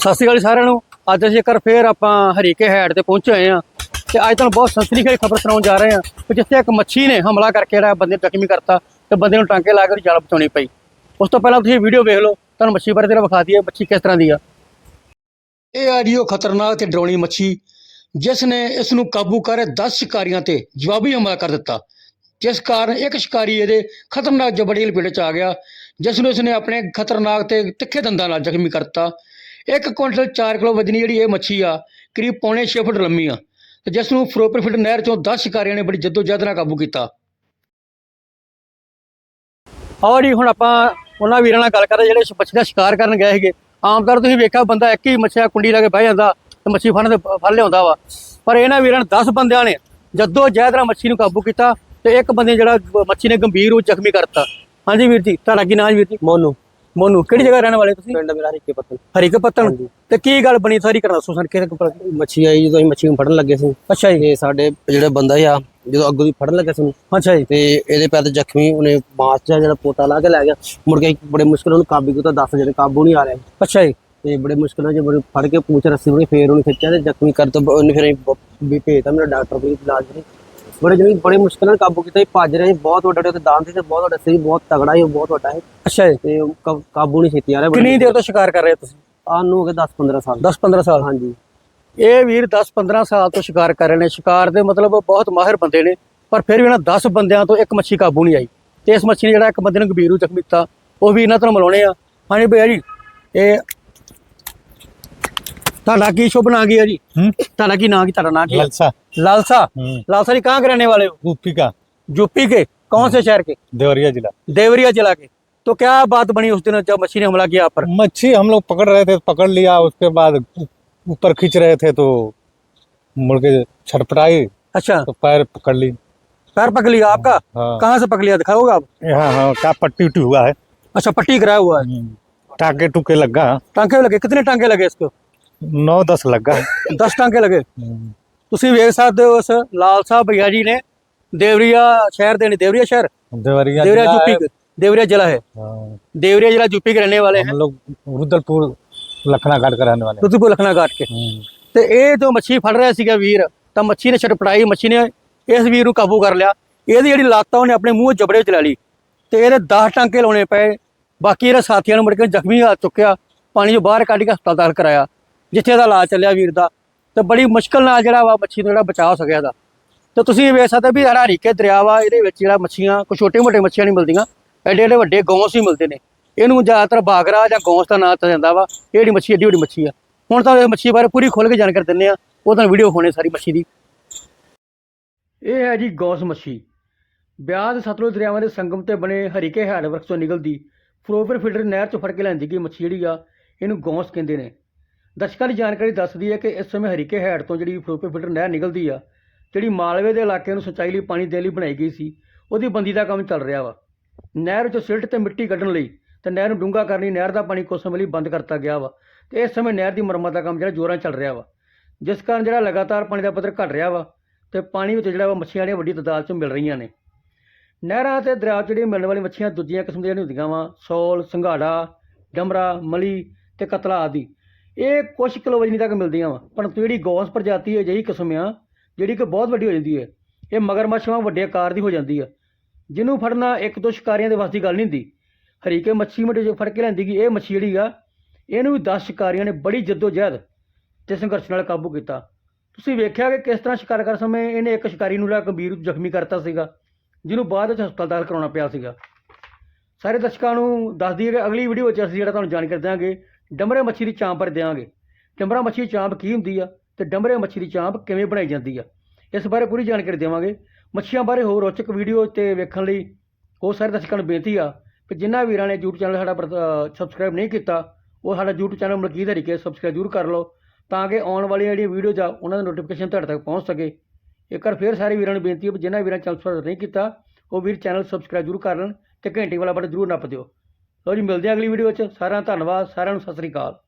ਸਤਿ ਸ਼੍ਰੀ ਅਕਾਲ ਜੀ ਸਾਰਿਆਂ ਨੂੰ। ਅੱਜ ਅਸੀਂ ਇੱਕ ਵਾਰ ਫੇਰ ਆਪਾਂ ਹਰੀਕੇ ਹੈਡ ਤੇ ਪਹੁੰਚੇ ਹੋਏ ਆ ਤੇ ਅੱਜ ਤੁਹਾਨੂੰ ਬਹੁਤ ਸੰਸਨੀਖੇਜ ਖਬਰ ਸੁਣਾਉਣ ਜਾ ਰਹੇ ਆ ਕਿ ਜਿੱਥੇ ਇੱਕ ਮੱਛੀ ਨੇ ਹਮਲਾ ਕਰਕੇ ਜਿਹੜਾ ਬੰਦੇ ਨੂੰ ਜ਼ਖਮੀ ਕਰਤਾ ਤੇ ਬੰਦੇ ਨੂੰ ਟਾਂਕੇ ਲਾ ਕੇ ਜਾਨ ਬਚਾਉਣੀ ਪਈ। ਉਸ ਤੋਂ ਪਹਿਲਾਂ ਤੁਸੀਂ ਵੀਡੀਓ ਵੇਖ ਲਓ, ਤੁਹਾਨੂੰ ਮੱਛੀ ਬਾਰੇ ਤੇਰਾ ਵਿਖਾ ਦਈਏ, ਮੱਛੀ ਕਿਸ ਤਰ੍ਹਾਂ ਦੀ ਆ। ਇਹ ਆ ਜੀ ਉਹ ਖਤਰਨਾਕ ਤੇ ਡਰਾਉਣੀ ਮੱਛੀ, ਜਿਸ ਨੇ ਇਸ ਨੂੰ ਕਾਬੂ ਕਰ 10 ਸ਼ਿਕਾਰੀਆਂ ਤੇ ਜਵਾਬੀ ਹਮਲਾ ਕਰ ਦਿੱਤਾ। ਜਿਸ ਕਾਰਨ ਇੱਕ ਸ਼ਿਕਾਰੀ ਇਹਦੇ ਖਤਰਨਾਕ ਜਬੜੀ ਲਪੇਟ ਚ ਆ ਗਿਆ, ਜਿਸ ਨੂੰ ਇਸਨੇ ਆਪਣੇ ਖਤਰਨਾਕ ਤੇ ਤਿੱਖੇ ਦੰਦਾਂ ਨਾਲ ਜ਼ਖਮੀ ਕਰਤਾ। ਇੱਕ ਕੁਇੰਟਲ 4 ਕਿਲੋ ਵਜਨੀ ਜਿਹੜੀ ਇਹ ਮੱਛੀ ਆ, ਕਰੀਬ ਪੌਣੇ 6 ਫੁੱਟ ਲੰਮੀ ਆ। ਤੇ ਜਿਸ ਨੂੰ ਫਿਰੋਜ਼ਪੁਰ ਫਿਲਡ ਨਹਿਰ ਚੋਂ 10 ਸ਼ਿਕਾਰੀਆਂ ਨੇ ਬੜੀ ਜਹਿਦ ਨਾਲ ਕਾਬੂ ਕੀਤਾ। ਔਰ ਜੀ, ਹੁਣ ਆਪਾਂ ਉਹਨਾਂ ਵੀਰਾਂ ਨਾਲ ਗੱਲ ਕਰਦੇ ਜਿਹੜੇ ਮੱਛੀ ਦਾ ਸ਼ਿਕਾਰ ਕਰਨ ਗਏ ਸੀਗੇ। ਆਮ ਤੌਰ ਤੁਸੀਂ ਵੇਖਿਆ ਬੰਦਾ ਇੱਕ ਹੀ ਮੱਛੀ ਕੁੰਡੀ ਲਾ ਕੇ ਬਹਿ ਜਾਂਦਾ, ਤੇ ਮੱਛੀ ਫੜਨ ਦੇ ਫੜ ਲਿਆਉਂਦਾ ਵਾ। ਪਰ ਇਹਨਾਂ ਵੀਰਾਂ ਨੇ 10 ਬੰਦਿਆਂ ਨੇ ਜੱਦੋ ਜਹਿਦ ਨਾਲ ਮੱਛੀ ਨੂੰ ਕਾਬੂ ਕੀਤਾ, ਤੇ ਇੱਕ ਬੰਦੇ ਜਿਹੜਾ ਮੱਛੀ ਨੇ ਗੰਭੀਰ ਰੂਪ ਜ਼ਖਮੀ ਕਰਤਾ। ਹਾਂਜੀ ਵੀਰ ਜੀ, ਤੁਹਾਡਾ ਕੀ ਨਾਮ ਵੀਰ ਜੀ? ਮੋਨੂ। ਮੋਨੂ ਕਿਹੜੀ ਜਗ੍ਹਾ ਰਹਿਣ ਵਾਲੇ ਤੁਸੀਂ? ਪਿੰਡ ਮੇਰਾ ਰਿੱਕੇ ਪੱਤਨ ਹਰੀਕੇ ਪੱਤਣ। ਤੇ ਕੀ ਗੱਲ ਬਣੀ ਸਾਰੀ ਕਰਨਾ ਦੱਸੋ ਸਾਨੂੰ ਕਿਹਦੇ ਕੋਲ ਮੱਛੀ ਆਈ ਜਦੋਂ ਅਸੀਂ ਮੱਛੀ ਨੂੰ ਫੜਨ ਲੱਗੇ ਸੀ। ਅੱਛਾ ਜੀ। ਤੇ ਸਾਡੇ ਜਿਹੜਾ ਬੰਦਾ ਆ ਜਦੋਂ ਅੱਗੋਂ ਦੀ ਫੜਨ ਲੱਗੇ ਸੀ ਅੱਛਾ ਜੀ। ਤੇ ਇਹਦੇ ਪੈਰ ਤੇ ਜ਼ਖਮੀ ਉਹਨੇ ਬਾਂਸ 'ਚ ਜਿਹੜਾ ਪੋਤਾ ਲਾ ਕੇ ਲੈ ਗਿਆ। ਮੁੜ ਕੇ ਬੜੇ ਮੁਸ਼ਕਲ ਉਹਨੂੰ ਕਾਬੂ ਕੀਤਾ 10 ਜਿਹੜੇ ਕਾਬੂ ਨਹੀਂ ਆ ਰਹੇ। ਅੱਛਾ ਜੀ। ਤੇ ਬੜੇ ਮੁਸ਼ਕਲ ਨਾਲ ਜੇ ਫੜ ਕੇ ਪੂਛ ਰੱਸੀ ਉਹਨੇ ਫੇਰ ਉਹਨੂੰ ਖਿੱਚਿਆ ਤੇ ਜ਼ਖਮੀ ਕਰ ਤੋਂ ਉਹਨੇ ਫਿਰ ਵੀ ਭੇਜਤਾ ਮੇਰਾ ਡਾਕਟਰ ਕੋਲ ਇਲਾਜ ਲਈ ਬੜੇ ਜਣੀ ਬੜੇ ਮੁਸ਼ਕਲ ਨਾਲ ਕਾਬੂ ਕੀਤਾ ਸੀ ਭੱਜ ਰਹੇ ਬਹੁਤ ਵੱਡੇ ਵੱਡੇ ਦਾੰਦ ਸੀ ਤੇ ਬਹੁਤ ਵੱਡਾ ਸੀ ਬਹੁਤ ਤਗੜਾ ਉਹ ਬਹੁਤ ਵੱਡਾ ਹੈ ਅੱਛਾ ਜੀ। ਤੇ ਕਾਬੂ ਨਹੀਂ ਛੇਤੀ ਆ ਰਿਹਾ ਕਿੰਨੀ ਦੇਰ ਤੋਂ ਸ਼ਿਕਾਰ ਕਰ ਰਹੇ ਹੋ ਤੁਸੀਂ? ਆਹ ਨੂੰ ਹੋ ਗਏ 10 15 ਸਾਲ। 10 15 ਸਾਲ। ਹਾਂਜੀ। ਇਹ ਵੀਰ 10 15 ਸਾਲ ਤੋਂ ਸ਼ਿਕਾਰ ਕਰ ਰਹੇ ਨੇ। ਸ਼ਿਕਾਰ ਦੇ ਮਤਲਬ ਬਹੁਤ ਮਾਹਿਰ ਬੰਦੇ ਨੇ ਪਰ ਫਿਰ ਵੀ ਇਹਨਾਂ 10 ਬੰਦਿਆਂ ਤੋਂ ਇੱਕ ਮੱਛੀ ਕਾਬੂ ਨਹੀਂ ਆਈ। ਤੇ ਇਸ ਮੱਛੀ ਨੇ ਜਿਹੜਾ ਇੱਕ ਬੰਦੇ ਨੂੰ ਗੰਭੀਰ ਜ਼ਖਮੀ ਕੀਤਾ ਉਹ ਵੀ ਇਹਨਾਂ ਤੋਂ ਮਿਲਾਉਣੇ ਆ। ਹਾਂਜੀ ਭਈਆ ਜੀ ਇਹ ਤੁਹਾਡਾ ਕੀ ਸ਼ੁਭ ਨਾਂ ਕੀ ਹੈ ਜੀ हम्म? ਤੁਹਾਡਾ ਕੀ ਨਾਂ ਕੀ ਤੁਹਾਡਾ ਨਾਂ ਕੀ ਹੈ ललसा लालसा हम्म, लालसा जी कहाँ के रहने वाले हो यूपी का यूपी के कौन से शहर के देवरिया जिला देवरिया जिला के तो क्या बात बनी उस दिन जब मच्छी ने हमला किया आप पर मच्छी हम लोग पकड़ रहे थे पकड़ लिया उसके बाद ऊपर खींच रहे थे तो मुड़ के छटपटाई अच्छा तो पैर पकड़ ली पैर पकड़ लिया आपका हाँ कहाँ से पकड़ लिया दिखाओगे आप यहाँ हाँ क्या पट्टी उट्टी हुआ है अच्छा पट्टी कराया हुआ है टाके टूके लगा टांके भी लगे कितने टांके लगे इसको नौ दस लगा दस टांके लगे हम्म, ਤੁਸੀਂ ਵੇਖ ਸਕਦੇ ਹੋ ਉਸ ਲਾਲਸਾ ਭਈਆ ਜੀ ਨੇ ਦੇਵਰੀਆ ਸ਼ਹਿਰ ਦੇ ਨੇ देवरिया शहर देवरिया देवरिया जिला यूपी है। के देवरिया जिला है हाँ, देवरिया जिला यूपी के रहने वाले हैं हम लोग रुद्रपुर लखना घाट का रहने वाले हैं। रुद्रपुर लखना घाट के हम्म, ਤੇ ਇਹ ਜੋ ਮੱਛੀ ਫੜ ਰਿਹਾ ਸੀਗਾ ਵੀਰ ਤਾਂ ਮੱਛੀ ਨੇ ਛਟਪਟਾਈ ਮੱਛੀ ਨੇ ਇਸ ਵੀਰ ਨੂੰ ਕਾਬੂ ਕਰ ਲਿਆ ਇਹਦੀ ਜਿਹੜੀ ਲੱਤ ਆ ਉਹਨੇ ਆਪਣੇ ਮੂੰਹ ਜਬੜੇ ਚ ਲੈ ਲਈ ਤੇ ਇਹਦੇ 10 ਟਾਂਕੇ ਲਾਉਣੇ ਪਏ ਬਾਕੀ ਇਹਦੇ ਸਾਥੀਆਂ ਨੂੰ ਮੁੜ ਕੇ ਜ਼ਖਮੀ ਆ ਚੁੱਕਿਆ ਪਾਣੀ ਚੋਂ ਬਾਹਰ ਕੱਢ ਕੇ ਹਸਪਤਾਲ ਦਾਖਲ ਕਰਾਇਆ ਜਿੱਥੇ ਇਹਦਾ ਇਲਾਜ ਚੱਲਿਆ ਵੀਰ ਦਾ, ਤੇ ਬੜੀ ਮੁਸ਼ਕਲ ਨਾਲ ਜਿਹੜਾ ਵਾ ਮੱਛੀ ਨੂੰ ਜਿਹੜਾ ਬਚਾ ਹੋ ਸਕਿਆ ਦਾ ਤੇ ਤੁਸੀਂ ਇਹ ਵੇਖ ਸਕਦੇ ਵੀ ਹਰਾ ਹਰੀਕੇ ਦਰਿਆ ਵਾ, ਇਹਦੇ ਵਿੱਚ ਜਿਹੜਾ ਮੱਛੀਆਂ, ਕੋਈ ਛੋਟੇ ਮੋਟੇ ਮੱਛੀਆਂ ਨਹੀਂ ਮਿਲਦੀਆਂ, ਐਡੇ ਐਡੇ ਵੱਡੇ ਗੌਂਸ ਹੀ ਮਿਲਦੇ ਨੇ। ਇਹਨੂੰ ਜ਼ਿਆਦਾਤਰ ਬਾਗਰਾ ਜਾਂ ਗੌਂਸ ਦਾ ਨਾਂ ਦਿੱਤਾ ਜਾਂਦਾ ਵਾ, ਇਹ ਜਿਹੜੀ ਮੱਛੀ ਐਡੀ ਵੱਡੀ ਮੱਛੀ ਆ। ਹੁਣ ਤਾਂ ਇਹ ਮੱਛੀ ਬਾਰੇ ਪੂਰੀ ਖੁੱਲ੍ਹ ਕੇ ਜਾਣਕਾਰੀ ਦਿੰਦੇ ਆ ਉਹ ਤਾਂ ਵੀਡੀਓ ਹੋਣੇ ਸਾਰੀ ਮੱਛੀ ਦੀ। ਇਹ ਹੈ ਜੀ ਗੌਂਸ ਮੱਛੀ। ਬਿਆਸ ਸਤਲੁਜ ਦਰਿਆਵਾਂ ਦੇ ਸੰਗਮ ਤੇ ਬਣੇ ਹਰੀਕੇ ਹੈਡ ਵਰਕਸ ਤੋਂ ਨਿਕਲਦੀ ਫਿਰੋਜ਼ਪੁਰ ਫਿਲਟਰ ਨਹਿਰ ਚੋਂ ਫੜ ਕੇ ਲੈਂਦੀ ਗਈ ਮੱਛੀ ਜਿਹੜੀ ਆ, ਇਹਨੂੰ ਗੌਂਸ ਕਹਿੰਦੇ ਨੇ। ਦਰਸ਼ਕਾਂ ਦੀ ਜਾਣਕਾਰੀ ਦੱਸਦੀ ਹੈ ਕਿ ਇਸ ਸਮੇਂ ਹਰੀਕੇ ਹੈਡ ਤੋਂ ਜਿਹੜੀ ਫਿਰੋਜ਼ਪੁਰ ਫਿਲਟਰ ਨਹਿਰ ਨਿਕਲਦੀ ਆ, ਜਿਹੜੀ ਮਾਲਵੇ ਦੇ ਇਲਾਕੇ ਨੂੰ ਸਿੰਚਾਈ ਲਈ ਪਾਣੀ ਦੇਣ ਲਈ ਬਣਾਈ ਗਈ ਸੀ, ਉਹਦੀ ਬੰਦੀ ਦਾ ਕੰਮ ਚੱਲ ਰਿਹਾ ਵਾ। ਨਹਿਰ ਵਿੱਚੋਂ ਸਿਲਟ ਤੇ ਮਿੱਟੀ ਕੱਢਣ ਲਈ ਤੇ ਨਹਿਰ ਨੂੰ ਡੂੰਘਾ ਕਰਨ ਲਈ ਨਹਿਰ ਦਾ ਪਾਣੀ ਕੁਝ ਸਮੇਂ ਲਈ ਬੰਦ ਕਰਤਾ ਗਿਆ ਵਾ ਤੇ ਇਸ ਸਮੇਂ ਨਹਿਰ ਦੀ ਮੁਰੰਮਤ ਦਾ ਕੰਮ ਜਿਹੜਾ ਜ਼ੋਰਾਂ ਚੱਲ ਰਿਹਾ ਵਾ। ਜਿਸ ਕਾਰਨ ਜਿਹੜਾ ਲਗਾਤਾਰ ਪਾਣੀ ਦਾ ਪੱਧਰ ਘਟ ਰਿਹਾ ਵਾ ਤੇ ਪਾਣੀ ਵਿੱਚ ਜਿਹੜਾ ਵਾ ਮੱਛੀਆਂ ਜਿਹੜੀਆਂ ਵੱਡੀ ਤਾਦਾਦ 'ਚ ਮਿਲ ਰਹੀਆਂ ਨੇ। ਨਹਿਰਾਂ ਤੇ ਦਰਿਆ 'ਚ ਜਿਹੜੀਆਂ ਮਿਲਣ ਵਾਲੀਆਂ ਮੱਛੀਆਂ ਦੂਜੀਆਂ ਕਿਸਮ ਦੀਆਂ ਨਹੀਂ ਹੁੰਦੀਆਂ ਵਾ, ਸੌਲ, ਸੰਘਾੜਾ, ਡਮਰਾ, ਮਲੀ ਤੇ ਕਤਲਾ ਆਦਿ। ਇਹ ਕੁਝ ਕਿਲੋ ਵਜਨੀ ਤੱਕ ਮਿਲਦੀਆਂ ਵਾ ਪਰੰਤੂ ਜਿਹੜੀ ਗੌਸ ਪ੍ਰਜਾਤੀ ਹੈ ਜਿਹੀ ਕਿਸਮ ਆ, ਜਿਹੜੀ ਕਿ ਬਹੁਤ ਵੱਡੀ ਹੋ ਜਾਂਦੀ ਹੈ। ਇਹ ਮਗਰਮੱਛ ਵਾਂਗ ਵੱਡੇ ਆਕਾਰ ਦੀ ਹੋ ਜਾਂਦੀ ਆ। ਜਿਹਨੂੰ ਫੜਨਾ ਇੱਕ ਦੋ ਸ਼ਿਕਾਰੀਆਂ ਦੇ ਵਾਸਤੇ ਗੱਲ ਨਹੀਂ ਹੁੰਦੀ। ਹਰੀਕੇ ਮੱਛੀ ਮੱਡੇ ਜੋ ਫੜ ਕੇ ਲੈਂਦੀ ਕਿ ਇਹ ਮੱਛੀ ਜਿਹੜੀ ਆ, ਇਹਨੂੰ ਵੀ 10 ਸ਼ਿਕਾਰੀਆਂ ਨੇ ਬੜੀ ਜਹਿਦ ਤੇ ਸੰਘਰਸ਼ ਨਾਲ ਕਾਬੂ ਕੀਤਾ। ਤੁਸੀਂ ਵੇਖਿਆ ਕਿ ਕਿਸ ਤਰ੍ਹਾਂ ਸ਼ਿਕਾਰ ਕਰ ਸਮੇਂ ਇਹਨੇ ਇੱਕ ਸ਼ਿਕਾਰੀ ਨੂੰ ਲੈ ਗੰਭੀਰ ਜ਼ਖਮੀ ਕਰਤਾ ਸੀਗਾ, ਜਿਹਨੂੰ ਬਾਅਦ ਵਿੱਚ ਹਸਪਤਾਲ ਦਾਖਲ ਕਰਾਉਣਾ ਪਿਆ ਸੀਗਾ। ਸਾਰੇ ਦਰਸ਼ਕਾਂ ਨੂੰ ਦੱਸ ਦਈਏ ਕਿ ਅਗਲੀ ਵੀਡੀਓ ਵਿੱਚ ਅਸੀਂ ਜਿਹੜਾ ਤੁਹਾਨੂੰ ਜਾਣਕਾਰੀ ਦਿਆਂਗੇ ਡੰਬਰੇ ਮੱਛੀ ਦੀ ਚਾਂਪ ਬਾਰੇ ਦਿਆਂਗੇ। ਡੰਬਰਾ ਮੱਛੀ ਦੀ ਚਾਂਪ ਕੀ ਹੁੰਦੀ ਆ ਤੇ ਡੰਬਰੇ ਮੱਛੀ ਦੀ ਚਾਂਪ ਕਿਵੇਂ ਬਣਾਈ ਜਾਂਦੀ ਆ? ਇਸ ਬਾਰੇ ਪੂਰੀ ਜਾਣਕਾਰੀ ਦੇਵਾਂਗੇ। ਮੱਛੀਆਂ ਬਾਰੇ ਹੋਰ ਰੋਚਕ ਵੀਡੀਓ ਤੇ ਵੇਖਣ ਲਈ ਉਹ ਸਾਰੇ ਦਰਸ਼ਕਾਂ ਨੂੰ ਬੇਨਤੀ ਆ ਕਿ ਜਿਨ੍ਹਾਂ ਵੀਰਾਂ ਨੇ YouTube ਚੈਨਲ ਸਾਡਾ ਸਬਸਕ੍ਰਾਈਬ ਨਹੀਂ ਕੀਤਾ, ਉਹ ਸਾਡਾ YouTube ਚੈਨਲ ਮਲਕੀਤ ਤਰੀਕੇ ਸਬਸਕ੍ਰਾਈਬ ਜ਼ਰੂਰ ਕਰ ਲਓ ਤਾਂ ਕਿ ਆਉਣ ਵਾਲੀਆਂ ਜਿਹੜੀਆਂ ਵੀਡੀਓਜ਼ ਆ ਉਹਨਾਂ ਦੀ ਨੋਟੀਫਿਕੇਸ਼ਨ ਤੁਹਾਡੇ ਤੱਕ ਪਹੁੰਚ ਸਕੇ। ਇੱਕ ਵਾਰ ਫੇਰ ਸਾਰੇ ਵੀਰਾਂ ਨੂੰ ਬੇਨਤੀ ਹੈ ਕਿ ਜਿਨ੍ਹਾਂ ਵੀਰਾਂ ਚੈਨਲ ਸਬਸਕ੍ਰਾਈਬ ਨਹੀਂ ਕੀਤਾ, ਉਹ ਵੀਰ ਚੈਨਲ ਸਬਸਕ੍ਰਾਈਬ ਜ਼ਰੂਰ ਕਰ ਲੈਣ ਤੇ ਘੰਟੀ ਵਾਲਾ ਬਟਨ ਜ਼ਰੂਰ ਨੱਪ ਦਿਓ। ਲਓ ਜੀ, ਮਿਲਦੇ ਹਾਂ ਅਗਲੀ ਵੀਡੀਓ 'ਚ ਸਾਰਿਆਂ ਦਾ ਧੰਨਵਾਦ, ਸਾਰਿਆਂ ਨੂੰ ਸਤਿ ਸ੍ਰੀ ਅਕਾਲ।